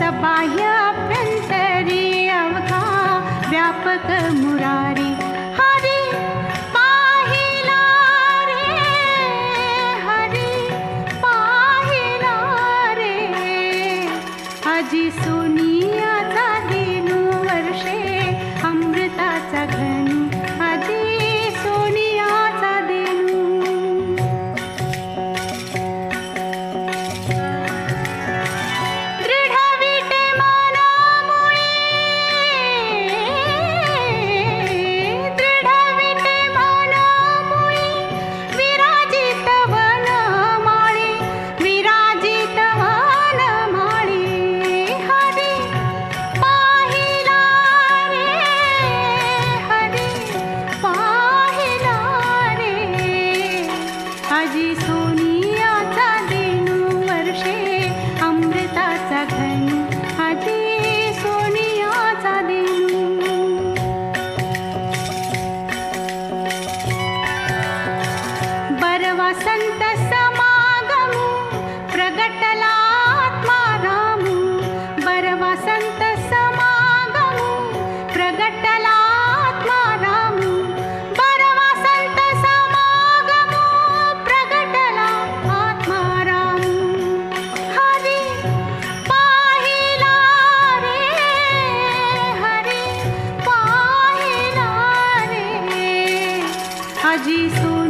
सबाह्य अभ्यंतरी अवघा व्यापक मुरारी. हरि पाहिला रे हरी पाहिला रे. आजी सोनियाचा दिनू वर्षे अमृताचा घन. आजी सोनियाचा दिनू बरवा संत समागमू प्रगटला disso